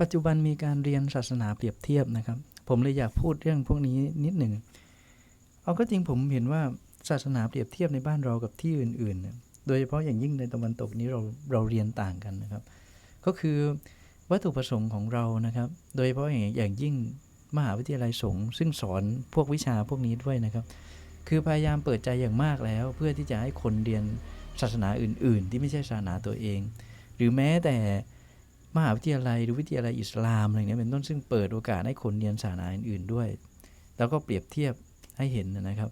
ปัจจุบันมีการเรียนศาสนาเปรียบเทียบนะครับ ผมเลยอยากพูดเรื่องพวกนี้นิดหนึ่ง เอาก็จริงผมเห็นว่าศาสนาเปรียบเทียบในบ้านเรากับที่อื่นๆ โดยเฉพาะอย่างยิ่งในตะวันตกนี้เราเราเรียนต่างกันนะครับ ก็คือวัตถุประสงค์ของเรานะครับ โดยเฉพาะอย่างอย่างยิ่งมหาวิทยาลัยสงฆ์ซึ่งสอนพวกวิชาพวกนี้ด้วยนะครับ คือพยายามเปิดใจอย่างมากแล้ว เพื่อที่จะให้คนเรียนศาสนาอื่น ๆ ที่ไม่ใช่ศาสนาตัวเอง หรือแม้แต่ มหาวิทยาลัยหรือวิทยาลัยอิสลามอะไรเนี้ยเป็นต้นซึ่งเปิดโอกาสให้คนเรียนศาสนาอื่นๆด้วย แล้วก็เปรียบเทียบให้เห็นนะครับ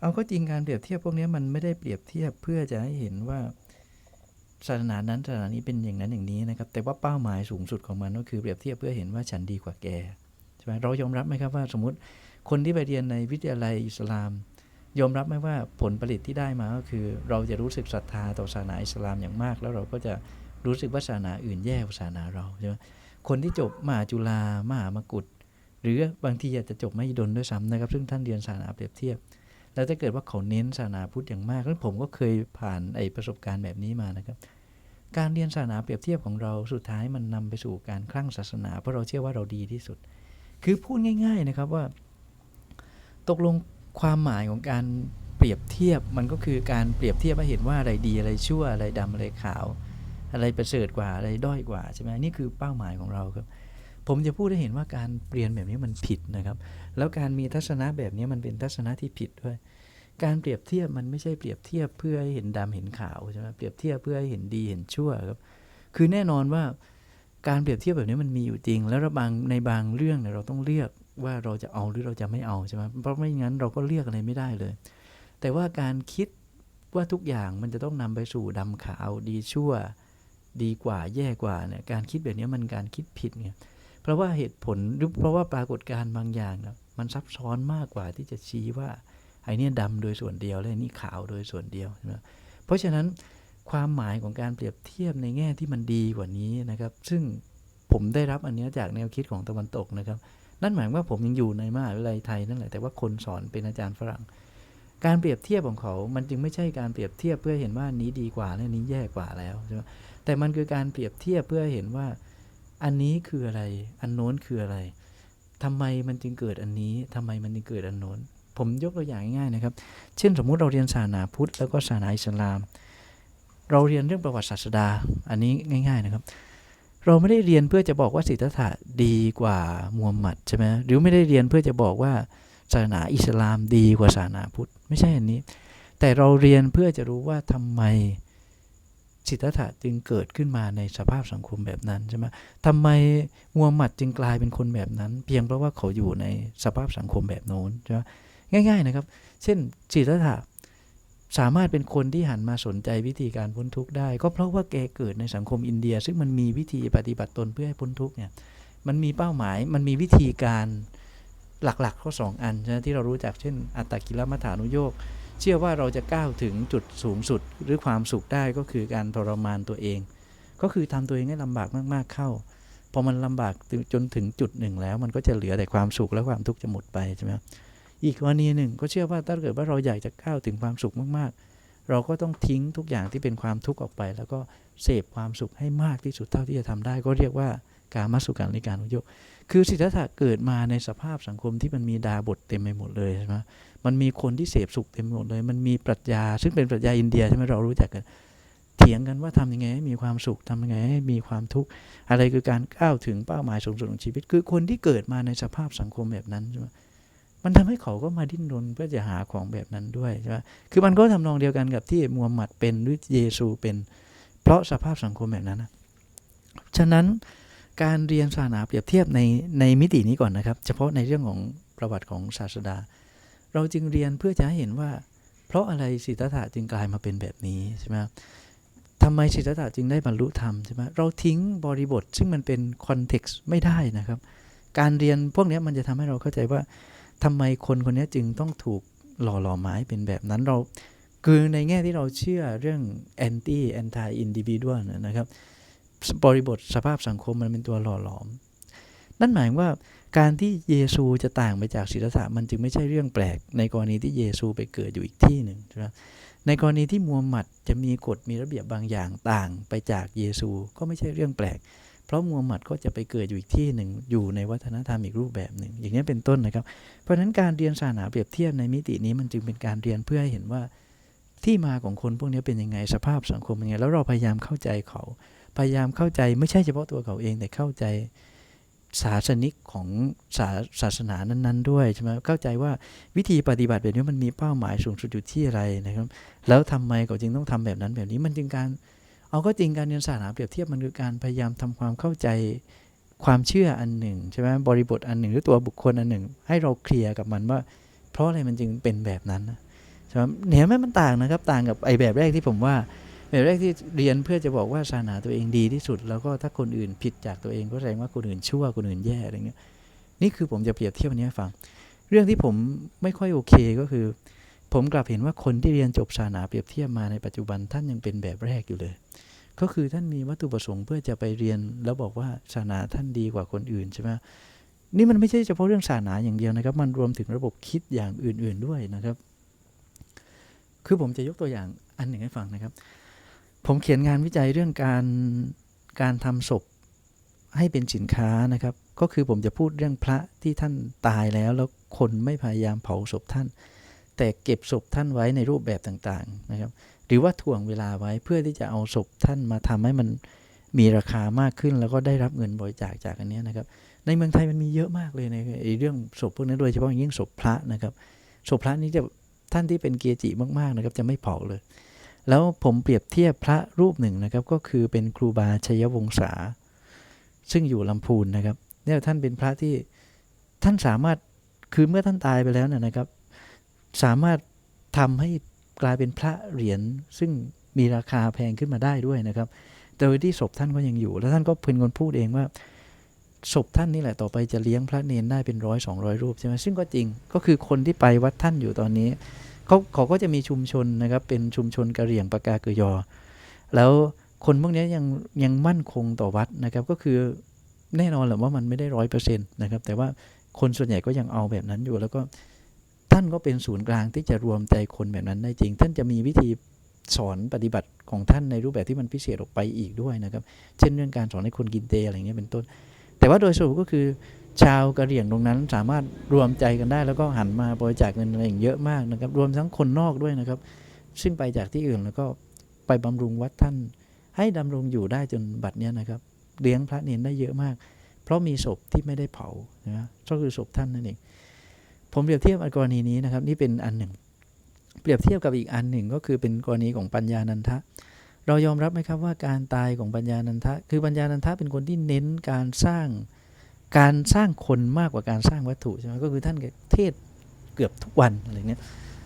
เอาก็จริงการเปรียบเทียบพวกนี้มันไม่ได้เปรียบเทียบเพื่อจะให้เห็นว่าศาสนานั้นศาสนานี้เป็นอย่างนั้นอย่างนี้นะครับ แต่ว่าเป้าหมายสูงสุดของมันก็คือเปรียบเทียบเพื่อเห็นว่าฉันดีกว่าแกใช่ไหมเรายอมรับไหมครับว่าสมมติคนที่ไปเรียนในวิทยาลัยอิสลาม ยอมรับไหมว่าผลผลิตที่ได้มาก็คือ เราจะรู้สึกศรัทธาต่อศาสนาอิสลามอย่างมาก แล้วเราก็จะ รู้สึกว่าศาสนาอื่นแย่กว่าศาสนาเราใช่ไหมคนที่จบมหาจุฬามหามกุฏหรือบางทีอาจจะจบไม่ดนด้วยซ้ำนะครับ ซึ่งท่านเรียนศาสนาเปรียบเทียบ แล้วถ้าเกิดว่าเขาเน้นศาสนาพุทธอย่างมากแล้วผมก็เคยผ่านไอประสบการณ์แบบนี้มานะครับ การเรียนศาสนาเปรียบเทียบของเราสุดท้ายมันนำไปสู่การคลั่งศาสนาเพราะเราเชื่อว่าเราดีที่สุด คือพูดง่าย ๆนะครับว่า ตกลงความหมายของการเปรียบเทียบมันก็คือการเปรียบเทียบให้เห็นว่าอะไรดีอะไรชั่วอะไรดำอะไรขาว อะไรประเสริฐกว่าอะไรด้อยกว่าใช่ไหมนี่คือเป้าหมายของเราครับ ผมจะพูดให้เห็นว่าการเปลี่ยนแบบนี้มันผิดนะครับ แล้วการมีทัศนะแบบนี้มันเป็นทัศนะที่ผิดด้วย การเปรียบเทียบมันไม่ใช่เปรียบเทียบเพื่อให้เห็นดำเห็นขาวใช่ไหมเปรียบเทียบเพื่อให้เห็นดีเห็นชั่วครับ คือแน่นอนว่าการเปรียบเทียบแบบนี้มันมีอยู่จริง แล้วบางในบางเรื่องเนี่ยเราต้องเลือกว่าเราจะเอาหรือเราจะไม่เอาใช่ไหมเพราะไม่งั้นเราก็เลือกอะไรไม่ได้เลย แต่ว่าการคิดว่าทุกอย่างมันจะต้องนำไปสู่ดำขาวดีชั่ว ดีกว่าแย่กว่าเนี่ยการคิดแบบนี้มันการคิดผิดไงเพราะว่าเหตุผลหรือเพราะว่าปรากฏการณ์บางอย่างนะมันซับซ้อนมากกว่าที่จะชี้ว่าไอ้เนี่ยดำโดยส่วนเดียว และนี่ขาวโดยส่วนเดียวใช่ไหมเพราะฉะนั้นความหมายของการเปรียบเทียบในแง่ที่มันดีกว่านี้นะครับ ซึ่งผมได้รับอันเนี้ยจากแนวคิดของตะวันตกนะครับ นั่นหมายว่าผมยังอยู่ในมหาวิทยาลัยไทยนั่นแหละแต่ว่าคนสอนเป็นอาจารย์ฝรั่ง การเปรียบเทียบของเขา มันจึงไม่ใช่การเปรียบเทียบเพื่อเห็นว่านี้ดีกว่าและอันนี้แย่กว่าแล้วใช่ไหม แต่มันคือการเปรียบเทียบเพื่อเห็นว่า อันนี้คืออะไร อันโน้นคืออะไรทำไมมันจึงเกิดอันนี้ทำไมมันจึงเกิดอันโน้น ผมยกตัวอย่างง่ายๆนะครับ เช่นสมมุติเราเรียนศาสนาพุทธแล้วก็ศาสนาอิสลาม เราเรียนเรื่องประวัติศาสดา อันนี้ง่าย ๆนะครับเราไม่ได้เรียนเพื่อจะบอกว่าสิทธัตถะดีกว่ามูฮัมหมัดใช่ไหมหรือไม่ได้เรียนเพื่อจะบอกว่าศาสนาอิสลามดีกว่าศาสนาพุทธ ไม่ใช่อันนี้ แต่เราเรียนเพื่อจะรู้ว่าทำไม สิทธัตถะจึงเกิดขึ้นมาในสภาพสังคมแบบนั้นใช่ไหมทำไมมูฮัมหมัดจึงกลายเป็นคนแบบนั้น เพียงเพราะว่าเขาอยู่ในสภาพสังคมแบบโน้นใช่ไหมง่าย ๆนะครับ เช่นสิทธัตถะสามารถเป็นคนที่หันมาสนใจวิธีการพ้นทุกข์ได้ ก็เพราะว่าแกเกิดในสังคมอินเดีย ซึ่งมันมีวิธีปฏิบัติตนเพื่อให้พ้นทุกข์เนี่ยมันมีเป้าหมายมันมีวิธีการหลักๆข้อสองอันใช่ไหมที่เรารู้จักเช่น อัตตกิลมัฐานุโยก เชื่อว่าเราจะก้าวถึงจุดสูงสุดหรือความสุขได้ก็คือการทรมานตัวเอง ก็คือทำตัวเองให้ลำบากมากๆเข้าพอมันลำบากจนถึงจุดหนึ่งแล้ว มันก็จะเหลือแต่ความสุขและความทุกข์จะหมดไปใช่ไหมอีกกรณีหนึ่งก็เชื่อว่าถ้าเกิดว่าเราอยากจะก้าวถึงความสุขมากๆ เราก็ต้องทิ้งทุกอย่างที่เป็นความทุกข์ออกไป แล้วก็เสพความสุขให้มากที่สุดเท่าที่จะทำได้ ก็เรียกว่า การมัสุการในการุโยกคือสิทธัตถะเกิดมาในสภาพสังคมที่มันมีดาบทเต็มไปหมดเลยใช่ไหมมันมีคนที่เสพสุขเต็มไปหมดเลย มันมีปรัชญา ซึ่งเป็นปรัชญาอินเดียใช่ไหมเรารู้จักกันเถียงกันว่าทำยังไงให้มีความสุขทำยังไงให้มีความทุกข์อะไรคือการก้าวถึงเป้าหมายสูงสุดของชีวิต คือคนที่เกิดมาในสภาพสังคมแบบนั้นใช่ไหมมันทำให้เขาก็มาดิ้นรนเพื่อจะหาของแบบนั้นด้วยใช่ไหมคือมันก็ทำนองเดียวกันกับที่มูฮัมหมัดเป็นหรือเยซูเป็น เพราะสภาพสังคมแบบนั้นนะฉะนั้น การเรียนศาสนาเปรียบเทียบในในมิตินี้ก่อนนะครับ เฉพาะในเรื่องของประวัติของศาสดา เราจึงเรียนเพื่อจะให้เห็นว่า เพราะอะไรสิทธัตถะจึงกลายมาเป็นแบบนี้ใช่ไหมทำไมสิทธัตถะจึงได้บรรลุธรรมใช่ไหมเราทิ้งบริบทซึ่งมันเป็นคอนเท็กซ์ไม่ได้นะครับ การเรียนพวกนี้มันจะทำให้เราเข้าใจว่าทำไมคนคนนี้จึงต้องถูกหล่อหลอมไม้เป็นแบบนั้นเราคือในแง่ที่เราเชื่อเรื่อง anti anti individual นะครับ บริบทสภาพสังคมมันเป็นตัวหล่อหลอม นั่นหมายว่าการที่เยซูจะต่างไปจากศิลธะมันจึงไม่ใช่เรื่องแปลก ในกรณีที่เยซูไปเกิดอยู่อีกที่หนึ่งใช่ไหมในกรณีที่มูฮัมหมัดจะมีกฎมีระเบียบบางอย่างต่างไปจากเยซูก็ไม่ใช่เรื่องแปลก เพราะมูฮัมหมัดก็จะไปเกิดอยู่อีกที่หนึ่งอยู่ในวัฒนธรรมอีกรูปแบบหนึ่ง อย่างนี้เป็นต้นนะครับ เพราะฉะนั้นการเรียนศาสนาเปรียบเทียบในมิตินี้มันจึงเป็นการเรียนเพื่อให้เห็นว่าที่มาของคนพวกนี้เป็นยังไงสภาพสังคมเป็นยังไงแล้วเราพยายามเข้าใจเขา พยายามเข้าใจไม่ใช่เฉพาะตัวเขาเองแต่เข้าใจศาสนิกของศาศาสนานั้น ๆ ด้วยใช่ไหมเข้าใจว่าวิธีปฏิบัติแบบนี้มันมีเป้าหมายสูงสุดอยู่ที่อะไรนะครับ แล้วทำไมเขาจึงต้องทำแบบนั้นแบบนี้มันจึงการ เอาก็จริงการเรียนศาสนาเปรียบเทียบมันคือการพยายามทำความเข้าใจความเชื่ออันหนึ่งใช่ไหมบริบทอันหนึ่งหรือตัวบุคคลอันหนึ่ง ให้เราเคลียร์กับมันว่า เพราะอะไรมันจึงเป็นแบบนั้นใช่ไหมเห็นไหมมันต่างนะครับ ต่างกับไอ้แบบแรกที่ผมว่า แบบแรกที่เรียนเพื่อจะบอกว่าศาสนาตัวเองดีที่สุด แล้วก็ถ้าคนอื่นผิดจากตัวเองก็แสดงว่าคนอื่นชั่วคนอื่นแย่อะไรเงี้ยนี่คือผมจะเปรียบเทียบอันนี้ให้ฟัง เรื่องที่ผมไม่ค่อยโอเคก็คือ ผมกลับเห็นว่าคนที่เรียนจบศาสนาเปรียบเทียบมาในปัจจุบันท่านยังเป็นแบบแรกอยู่เลย ก็คือท่านมีวัตถุประสงค์เพื่อจะไปเรียนแล้วบอกว่าศาสนาท่านดีกว่าคนอื่นใช่ไหมนี่มันไม่ใช่เฉพาะเรื่องศาสนาอย่างเดียวนะครับ มันรวมถึงระบบคิดอย่างอื่นๆด้วยนะครับ คือผมจะยกตัวอย่างอันหนึ่งให้ฟังนะครับ ผมเขียนงานวิจัยเรื่องการการทำศพให้เป็นสินค้านะครับ ก็คือผมจะพูดเรื่องพระที่ท่านตายแล้วแล้วคนไม่พยายามเผาศพท่าน แต่เก็บศพท่านไว้ในรูปแบบต่างๆนะครับ หรือว่าถ่วงเวลาไว้เพื่อที่จะเอาศพท่านมาทำให้มันมีราคามากขึ้น แล้วก็ได้รับเงินบริจาคจากอันนี้นะครับ ในเมืองไทยมันมีเยอะมากเลยในเรื่องศพพวกนั้โดยเฉพาะอย่างยิ่งศพพระนะครับศพพระนี้จะท่านที่เป็นเกจิมากๆนะครับ จะไม่เผาเลย แล้วผมเปรียบเทียบพระรูปหนึ่งนะครับ ก็คือเป็นครูบาชัยวงศา ซึ่งอยู่ลำพูนนะครับเนี่ยท่านเป็นพระที่ท่านสามารถคือเมื่อท่านตายไปแล้วเนยนะครับ สามารถทำให้กลายเป็นพระเหรียญซึ่งมีราคาแพงขึ้นมาได้ด้วยนะครับ โดยที่ศพท่านก็ยังอยู่ แล้วท่านก็เป็นคนพูดเองว่าศพท่านนี่แหละต่อไปจะเลี้ยงพระเนนได้เป็นร้อยสองร้อยรูปใช่ไหมซึ่งก็จริงก็คือคนที่ไปวัดท่านอยู่ตอนนี้ เขาเขาก็จะมีชุมชนนะครับเป็นชุมชนกะเหรี่ยงปากาเกยอ แล้วคนพวกนี้ยังยังมั่นคงต่อวัดนะครับ ก็คือแน่นอนแหละว่ามันไม่ได้ร้อยเปอร์เซ็นต์นะครับ แต่ว่าคนส่วนใหญ่ก็ยังเอาแบบนั้นอยู่ แล้วก็ท่านก็เป็นศูนย์กลางที่จะรวมใจคนแบบนั้นได้จริง ท่านจะมีวิธีสอนปฏิบัติของท่านในรูปแบบที่มันพิเศษออกไปอีกด้วยนะครับ เช่นเรื่องการสอนให้คนกินเจอะไรเงี้ยเป็นต้น แต่ว่าโดยสรุปก็คือชาวกะเหรี่ยงตรงนั้นสามารถรวมใจกันได้ แล้วก็หันมาบริจาคเงินอะไรอย่างเยอะมากนะครับ รวมทั้งคนนอกด้วยนะครับ ซึ่งไปจากที่อื่นแล้วก็ไปบำรุงวัดท่าน ให้ดำรงอยู่ได้จนบัดเนี้ยนะครับ เลี้ยงพระเนนได้เยอะมาก เพราะมีศพที่ไม่ได้เผานะก็คือศพท่านนั่นเองผมเปรียบเทียบกรณีนี้นะครับ นี่เป็นอันหนึ่ง เปรียบเทียบกับอีกอันหนึ่งก็คือเป็นกรณีของปัญญานันทะ เรายอมรับไหมครับว่าการตายของปัญญานันทะ คือปัญญานันทะเป็นคนที่เน้นการสร้างการสร้างคนมากกว่าการสร้างวัตถุใช่ไหมก็คือท่านเทศเกือบทุกวันอะไรเนี้ย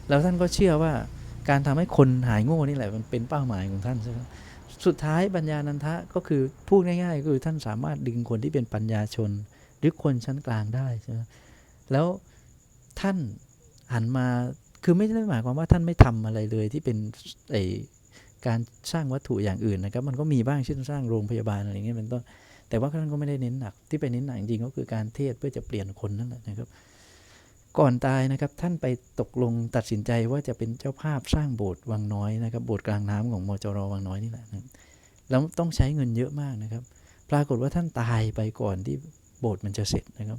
แล้วท่านก็เชื่อว่าการทำให้คนหายโง่นี่แหละมันเป็นเป้าหมายของท่านใช่ไหมสุดท้ายปัญญานันทะก็คือพูดง่ายๆก็คือท่านสามารถดึงคนที่เป็นปัญญาชน หรือคนชั้นกลางได้ใช่ไหมแล้วท่านหันมาคือไม่ได้หมายความว่าท่านไม่ทำอะไรเลยที่เป็นไอ การสร้างวัตถุอย่างอื่นนะครับ มันก็มีบ้างเช่นสร้างโรงพยาบาลอะไรเงี้ยเป็นต้นแต่ว่าท่านก็ไม่ได้เน้นหนัก ที่ไปเน้นหนักจริงๆก็คือการเทศเพื่อจะเปลี่ยนคนนั่นแหละนะครับ ก่อนตายนะครับท่านไปตกลงตัดสินใจว่าจะเป็นเจ้าภาพสร้างโบสถ์วังน้อยนะครับโบสถ์กลางน้ำของมจรวังน้อยนี่แหละนะแล้วต้องใช้เงินเยอะมากนะครับ ปรากฏว่าท่านตายไปก่อนที่โบสถ์มันจะเสร็จนะครับ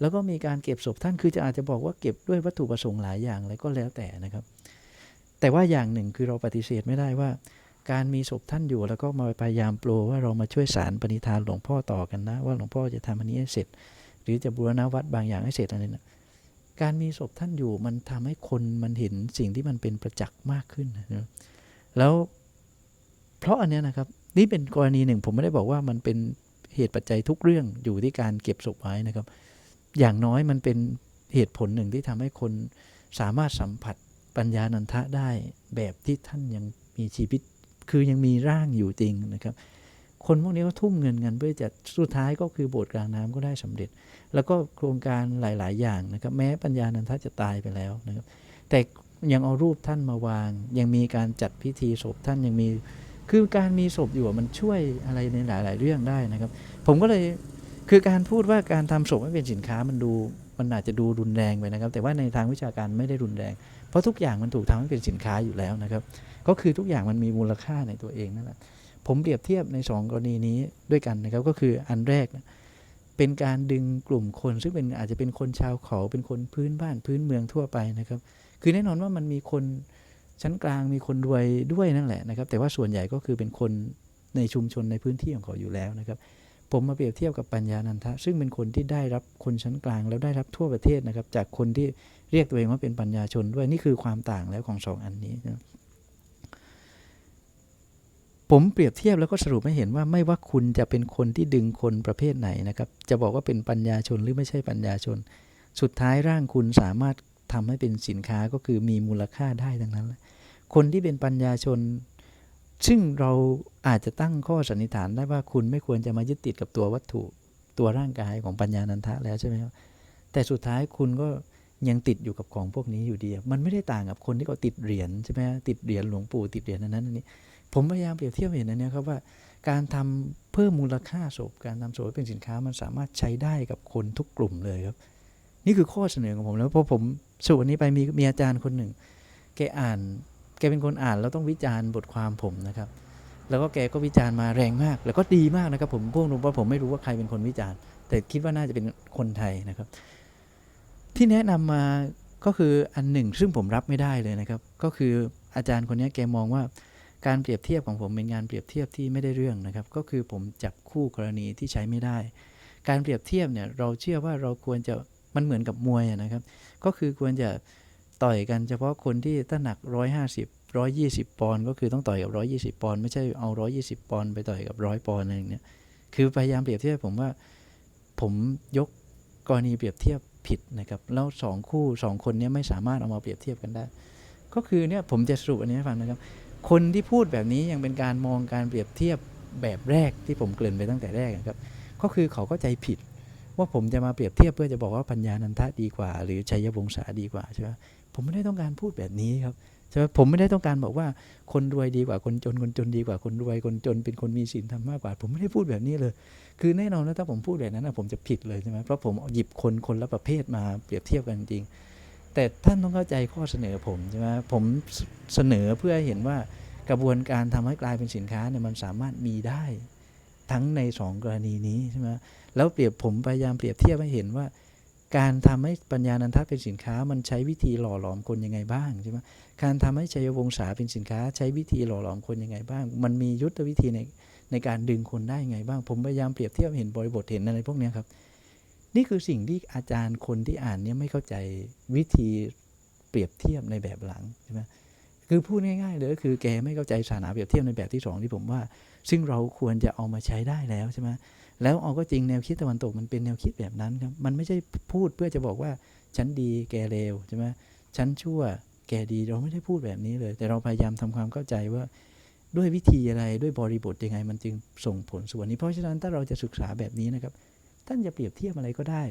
แล้วก็มีการเก็บศพท่านคือจะอาจจะบอกว่าเก็บด้วยวัตถุประสงค์หลายอย่างอะไรก็แล้วแต่นะครับ แต่ว่าอย่างหนึ่งคือเราปฏิเสธไม่ได้ว่า การมีศพท่านอยู่แล้วก็มาพยายามโปรว่าเรามาช่วยสารปณิธานหลวงพ่อต่อกันนะ ว่าหลวงพ่อจะทำอันนี้ให้เสร็จ หรือจะบูรณวัดบางอย่างให้เสร็จอะไรนะการมีศพท่านอยู่มันทำให้คนมันเห็นสิ่งที่มันเป็นประจักษ์มากขึ้นนะแล้วเพราะอันเนี้ยนะครับนี่เป็นกรณีหนึ่งผมไม่ได้บอกว่ามันเป็นเหตุปัจจัยทุกเรื่องอยู่ที่การเก็บศพไว้นะครับ อย่างน้อยมันเป็นเหตุผลหนึ่งที่ทำให้คนสามารถสัมผัส ปัญญานันทะได้แบบที่ท่านยังมีชีวิต คือยังมีร่างอยู่จริงนะครับ คนพวกนี้ก็ทุ่มเงินกันเพื่อจะสุดท้ายก็คือโบสถ์กลางน้ำก็ได้สำเร็จ แล้วก็โครงการหลาย ๆ อย่างนะครับ แม้ปัญญานันทะจะตายไปแล้วนะครับ แต่ยังเอารูปท่านมาวาง ยังมีการจัดพิธีศพท่านยังมี คือการมีศพอยู่มันช่วยอะไรในหลาย ๆ เรื่องได้นะครับ ผมก็เลยคือการพูดว่าการทำศพให้เป็นสินค้ามันดู มันอาจจะดูรุนแรงไปนะครับ แต่ว่าในทางวิชาการไม่ได้รุนแรง เพราะทุกอย่างมันถูกทำให้เป็นสินค้าอยู่แล้วนะครับ ก็คือทุกอย่างมันมีมูลค่าในตัวเองนั่นแหละผมเปรียบเทียบใน 2 กรณีนี้ด้วยกันนะครับ ก็คืออันแรกเป็นการดึงกลุ่มคน ซึ่งเป็นอาจจะเป็นคนชาวเขาเป็นคนพื้นบ้านพื้นเมืองทั่วไปนะครับ คือแน่นอนว่ามันมีคนชั้นกลางมีคนรวยด้วยนั่นแหละนะครับ แต่ว่าส่วนใหญ่ก็คือเป็นคนในชุมชนในพื้นที่ของเขาอยู่แล้วนะครับ ผมมาเปรียบเทียบกับปัญญานันทะ ซึ่งเป็นคนที่ได้รับคนชั้นกลาง แล้วได้รับทั่วประเทศนะครับ จากคนที่เรียกตัวเองว่าเป็นปัญญาชนด้วยนี่คือความต่างแล้วของสองอันนี้นะผมเปรียบเทียบแล้วก็สรุปให้เห็นว่าไม่ว่าคุณจะเป็นคนที่ดึงคนประเภทไหนนะครับ จะบอกว่าเป็นปัญญาชนหรือไม่ใช่ปัญญาชน สุดท้ายร่างคุณสามารถทำให้เป็นสินค้าก็คือมีมูลค่าได้ดังนั้นแหละคนที่เป็นปัญญาชน ซึ่งเราอาจจะตั้งข้อสันนิษฐานได้ว่าคุณไม่ควรจะมายึดติดกับตัววัตถุตัวร่างกายของปัญญานันทะแล้วใช่ไหมครับแต่สุดท้ายคุณก็ยังติดอยู่กับของพวกนี้อยู่ดี มันไม่ได้ต่างกับคนที่เขาติดเหรียญใช่ไหมติดเหรียญหลวงปู่ติดเหรียญอันนั้นนี้ ผมพยายามเปรียบเทียบเห็นอันนี้ครับว่าการทำเพิ่มมูลค่าศพการทำศพเป็นสินค้ามันสามารถใช้ได้กับคนทุกกลุ่มเลยครับ นี่คือข้อเสนอของผมแล้วเพราะผมสรุปวันนี้ไปมีมีอาจารย์คนหนึ่งแกอ่าน แกเป็นคนอ่านแล้วต้องวิจารณ์บทความผมนะครับ แล้วก็แกก็วิจารณ์มาแรงมาก แล้วก็ดีมากนะครับผมพวกรู้ว่าผมไม่รู้ว่าใครเป็นคนวิจารณ์ แต่คิดว่าน่าจะเป็นคนไทยนะครับ ที่แนะนำมาก็คืออันหนึ่งซึ่งผมรับไม่ได้เลยนะครับ ก็คืออาจารย์คนนี้แกมองว่าการเปรียบเทียบของผมเป็นงานเปรียบเทียบที่ไม่ได้เรื่องนะครับ ก็คือผมจับคู่กรณีที่ใช้ไม่ได้ การเปรียบเทียบเนี่ยเราเชื่อว่าเราควรจะมันเหมือนกับมวยนะครับ ก็คือควรจะ ต่อยกันเฉพาะคนที่ถ้าหนัก 150 120 ปอนด์ก็คือต้องต่อยกับ 120 ปอนด์ไม่ใช่เอา 120 ปอนด์ไปต่อยกับ 100 ปอนด์อะไรอย่างเงี้ยคือพยายามเปรียบเทียบผมว่าผมยกกรณีเปรียบเทียบผิดนะครับแล้วสองคู่สองคนนี้ไม่สามารถเอามาเปรียบเทียบกันได้ ก็คือเนี่ยผมจะสรุปอันนี้ให้ฟังนะครับ คนที่พูดแบบนี้ยังเป็นการมองการเปรียบเทียบแบบแรกที่ผมเกริ่นไปตั้งแต่แรกนะครับ ก็คือเขาก็ใจผิด ว่าผมจะมาเปรียบเทียบเพื่อจะบอกว่าปัญญานันทะดีกว่า หรือชัยวงศาดีกว่าใช่ไหมผมไม่ได้ต้องการพูดแบบนี้ครับใช่ไหมผมไม่ได้ต้องการบอกว่าคนรวยดีกว่าคนจนคนจนดีกว่าคนรวยคนจน เป็นคนมีศีลธรรมมากกว่า ผมไม่ได้พูดแบบนี้เลย คือแน่นอนแล้วถ้าผมพูดแบบนั้นนะผมจะผิดเลยใช่ไหมเพราะผมหยิบคนคนละประเภทมาเปรียบเทียบกันจริง แต่ท่านต้องเข้าใจข้อเสนอผมใช่ไหมผมเสนอเพื่อเห็นว่ากระบวนการทำให้กลายเป็นสินค้าเนี่ยมันสามารถมีได้ ทั้งในสองกรณีนี้ใช่ไหมแล้วเปรียบผมพยายามเปรียบเทียบให้เห็นว่า การทำให้ปัญญานันทะเป็นสินค้ามันใช้วิธีหล่อหลอมคนยังไงบ้างใช่ไหมการทำให้ชัยวงศาเป็นสินค้า ใช้วิธีหล่อหลอมคนยังไงบ้าง มันมียุทธวิธีในในการดึงคนได้ยังไงบ้าง ผมพยายามเปรียบเทียบเห็นบริบทเห็นอะไรพวกนี้ครับ นี่คือสิ่งที่อาจารย์คนที่อ่านเนี่ยไม่เข้าใจวิธีเปรียบเทียบในแบบหลังใช่ไหม คือพูดง่ายๆเลยก็คือแกไม่เข้าใจศาสนาเปรียบเทียบในแบบที่สองที่ผมว่า ซึ่งเราควรจะเอามาใช้ได้แล้วใช่ไหมแล้วเอาก็จริงแนวคิดตะวันตกมันเป็นแนวคิดแบบนั้นครับ มันไม่ใช่พูดเพื่อจะบอกว่าฉันดีแกเลวใช่ไหมฉันชั่วแกดีเราไม่ได้พูดแบบนี้เลย แต่เราพยายามทำความเข้าใจว่าด้วยวิธีอะไรด้วยบริบทยังไง มันจึงส่งผลส่วนนี้ เพราะฉะนั้นถ้าเราจะศึกษาแบบนี้นะครับ ท่านจะเปรียบเทียบอะไรก็ได้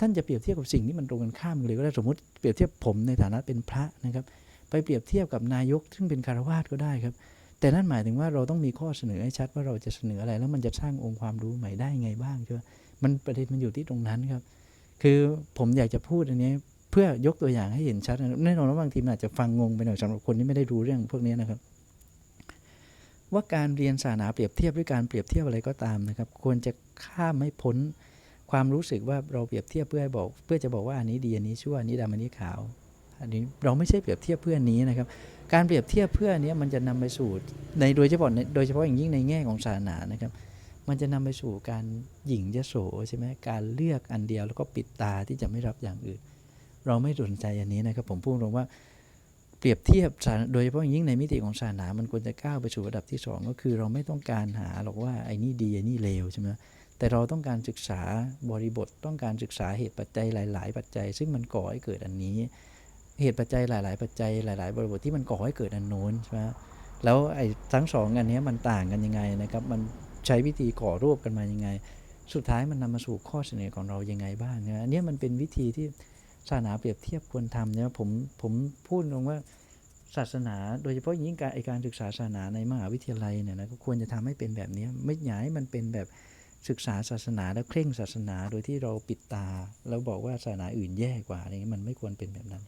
ท่านจะเปรียบเทียบกับสิ่งที่มันตรงกันข้ามเลยก็ได้สมมติเปรียบเทียบผมในฐานะเป็นพระนะครับ ไปเปรียบเทียบกับนายกซึ่งเป็นคารวาสก็ได้ครับ แต่นั่นหมายถึงว่าเราต้องมีข้อเสนอให้ชัดว่าเราจะเสนออะไร แล้วมันจะสร้างองค์ความรู้ใหม่ได้ไงบ้างใช่ไหมมันประเด็นมันอยู่ที่ตรงนั้นครับ คือผมอยากจะพูดอันนี้เพื่อยกตัวอย่างให้เห็นชัดแน่นอนว่าบางทีมันอาจจะฟังงงไปหน่อยสำหรับคนที่ไม่ได้รู้เรื่องพวกนี้นะครับ ว่าการเรียนศาสนาเปรียบเทียบด้วยการเปรียบเทียบอะไรก็ตามนะครับ ควรจะข้ามให้พ้นความรู้สึกว่าเราเปรียบเทียบเพื่อให้บอก เพื่อจะบอกว่าอันนี้ดีอันนี้ชั่วอันนี้ดำอันนี้ขาว อันนี้เราไม่ใช่เปรียบเทียบเพื่อนนี้นะครับ การเปรียบเทียบเพื่อนนี้มันจะนำไปสู่ในโดยเฉพาะโดยเฉพาะอย่างยิ่งในแง่ของศาสนานะครับ มันจะนำไปสู่การหยิ่งยโสใช่ไหมการเลือกอันเดียวแล้วก็ปิดตาที่จะไม่รับอย่างอื่น เราไม่สนใจอันนี้นะครับ ผมพูดตรงว่าเปรียบเทียบโดยเฉพาะอย่างยิ่งในมิติของศาสนา มันควรจะก้าวไปสู่ระดับที่สองก็คือเราไม่ต้องการหาหรอกว่าไอ้นี่ดีไอ้นี่เลวใช่ไหมแต่เราต้องการศึกษาบริบท ต้องการศึกษาเหตุปัจจัยหลาย ๆ ปัจจัย ซึ่งมันก่อให้เกิดอันนี้ เหตุปัจจัยหลาย ๆ ปัจจัยหลาย ๆ บริบทที่มันก่อให้เกิดอันโน้นใช่ไหมแล้วไอ้ทั้งสองอันนี้มันต่างกันยังไงนะครับ มันใช้วิธีก่อรวบกันมายังไง สุดท้ายมันนำมาสู่ข้อเสนอของเรายังไงบ้างนี่ยอันนี้มันเป็นวิธีที่ศาสนาเปรียบเทียบควรทำเนี่ยผมผมพูดตรงว่าศาสนา โดยเฉพาะยิ่งการไอการศึกษาศาสนาในมหาวิทยาลัยเนี่ยนะก็ควรจะทำให้เป็นแบบนี้ไม่อยากให้มันเป็นแบบศึกษาศาสนาแล้วเคร่งศาสนาโดยที่เราปิดตา แล้วบอกว่าศาสนาอื่นแย่กว่าอะไรเงี้ยมันไม่ควรเป็นแบบนั้น